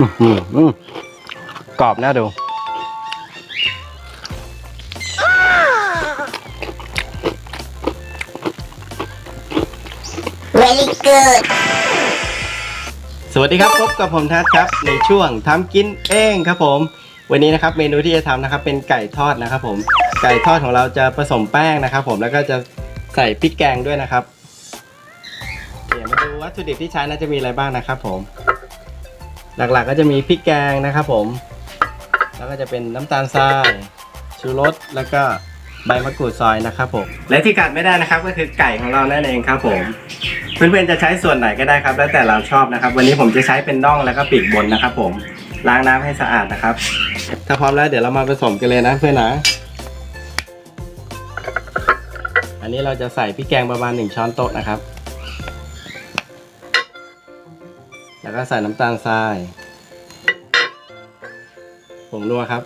อื้อหืออื้อกรอบน่าดู very good สวัสดีครับพบกับผมทัศน์ครับ ในช่วงทำกินเองครับผม วันนี้นะครับเมนูที่จะทำนะครับ เป็นไก่ทอดนะครับผม ไก่ทอดของเราจะผสมแป้งนะครับ ผมแล้วก็จะใส่พริกแกงด้วยนะครับ เดี๋ยวมาดูวัตถุดิบที่ใช้น่าจะมีอะไรบ้างนะครับผม หลักๆก็จะมีพริกแกงนะครับผม แล้วก็จะเป็นน้ำตาลทรายชูรสแล้วก็ใบมะกรูดซอยนะครับผม และที่ขาดไม่ได้นะครับก็คือไก่ของเรานั่นเองครับผม เพื่อนๆจะใช้ส่วนไหนก็ได้ครับ แล้วแต่เราชอบนะครับ วันนี้ผมจะใช้เป็นน่องแล้วก็ปีกบนนะครับ ผม ล้างน้ำให้สะอาดนะครับ ถ้าพร้อมแล้วเดี๋ยวเรามาผสมกันเลยนะเพื่อนนะ อันนี้เราจะใส่พริกแกงประมาณ 1 ช้อนโต๊ะนะครับ ก็ใส่น้ำตาลทรายผงนัวครับ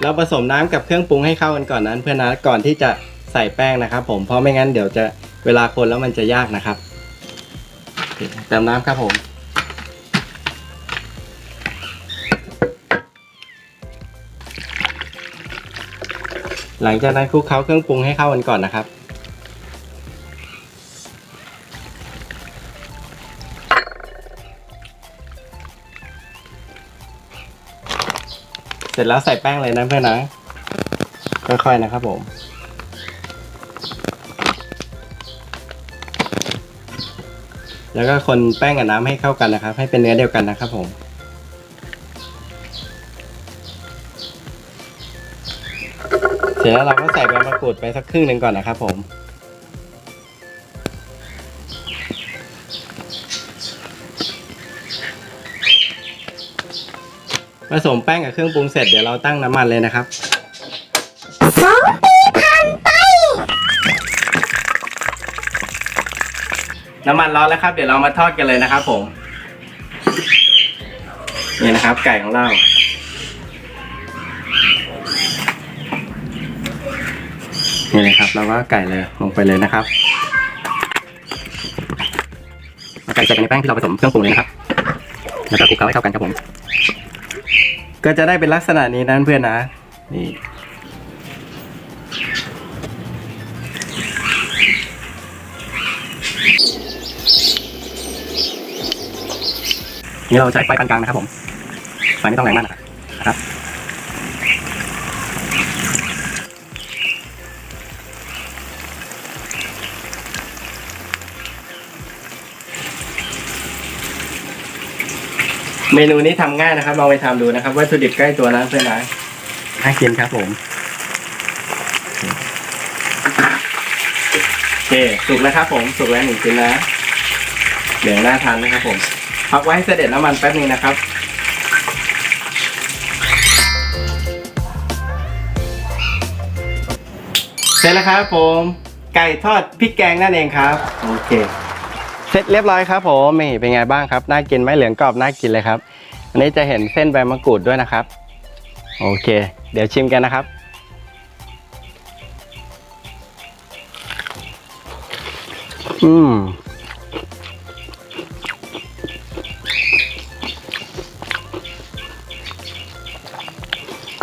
เราผสมน้ำกับเครื่องปรุงให้เข้ากันก่อนนั้น เพื่อนะก่อนที่จะใส่แป้งนะครับ ผมเพราะไม่งั้นเดี๋ยวจะเวลาคนแล้วมันจะยากนะครับเติมน้ำครับผมหลังจากนั้นคลุกเคล้าเครื่องปรุงให้เข้ากันก่อนนะครับ ร็จแล้วใส่แป้งเลยนะเพื่อนนะ ค่อยๆนะครับผม แล้วก็คนแป้งกับน้ำให้เข้ากันนะครับ ให้เป็นเนื้อเดียวกันนะครับผมเสร็จแล้วเราก็ใส่ใบมะกรูดไปสักครึ่งหนึ่งก่อนนะครับผม ผสมแป้งกับเครื่องปรุงเสร็จเดี๋ยวเราตั้งน้ำมันเลยนะครับ สองปีผ่านไป น้ำมันร้อนแล้วครับ เดี๋ยวเรามาทอดกันเลยนะครับผม นี่นะครับ ไก่ของเรา นี่เลยครับเราก็ไก่เลยลงไปเลยนะครับเอาไก่ใส่กันในแป้งที่เราผสมเครื่องปรุงเลยนะครับ แล้วก็คลุกเคล้าให้เข้ากันครับผม ก็จะได้เป็นลักษณะนี้นั่นเพื่อนนะ นี่ นี่เราใช้ไฟปานกลางนะครับผม ไฟไม่ต้องแรงมากนะครับ เมนูนี้ทำง่ายนะครับลองไปทำดูนะครับวัตถุดิบใกล้ตัวนะเพื่อนนะน่ากินครับผมโอเคสุกแล้วครับผมสุกแล้วหนึ่งชิ้นนะเหลืองน่าทานนะครับผมพักไว้ให้เสด็จน้ำมันแป๊บนึงนะครับ เสร็จแล้วครับผมไก่ทอดพริกแกงนั่นเองครับ โอเค เสร็จเรียบร้อยครับผมนี่เป็นไงบ้างครับน่ากินไหมเหลืองกรอบน่ากินเลยครับ อันนี้จะเห็นเส้นใบมะกรูดด้วยนะครับ โอเค เดี๋ยวชิมกันนะครับ อืม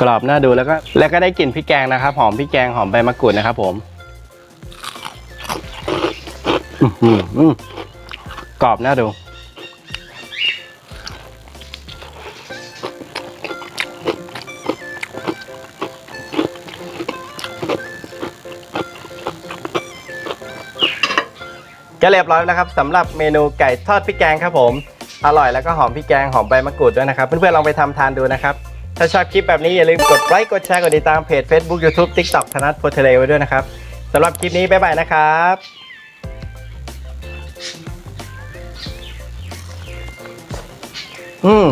กรอบน่าดูแล้วก็แล้วก็ได้กลิ่นพริกแกงนะครับ หอมพริกแกงหอมใบมะกรูดนะครับผม อื้อหืออื้อ กรอบน่าดู ก็เรียบร้อยแล้วครับสำหรับเมนูไก่ทอดพริกแกงครับผม อร่อยแล้วก็หอมพริกแกงหอมใบมะกรูดด้วยนะครับ เพื่อนๆลองไปทำทานดูนะครับ ถ้าชอบคลิปแบบนี้อย่าลืมกดไลค์กดแชร์กดติดตามเพจ Facebook YouTube TikTok ธนัทโพเทเลไว้ด้วยนะครับสำหรับคลิปนี้บ๊ายบายนะครับ อืม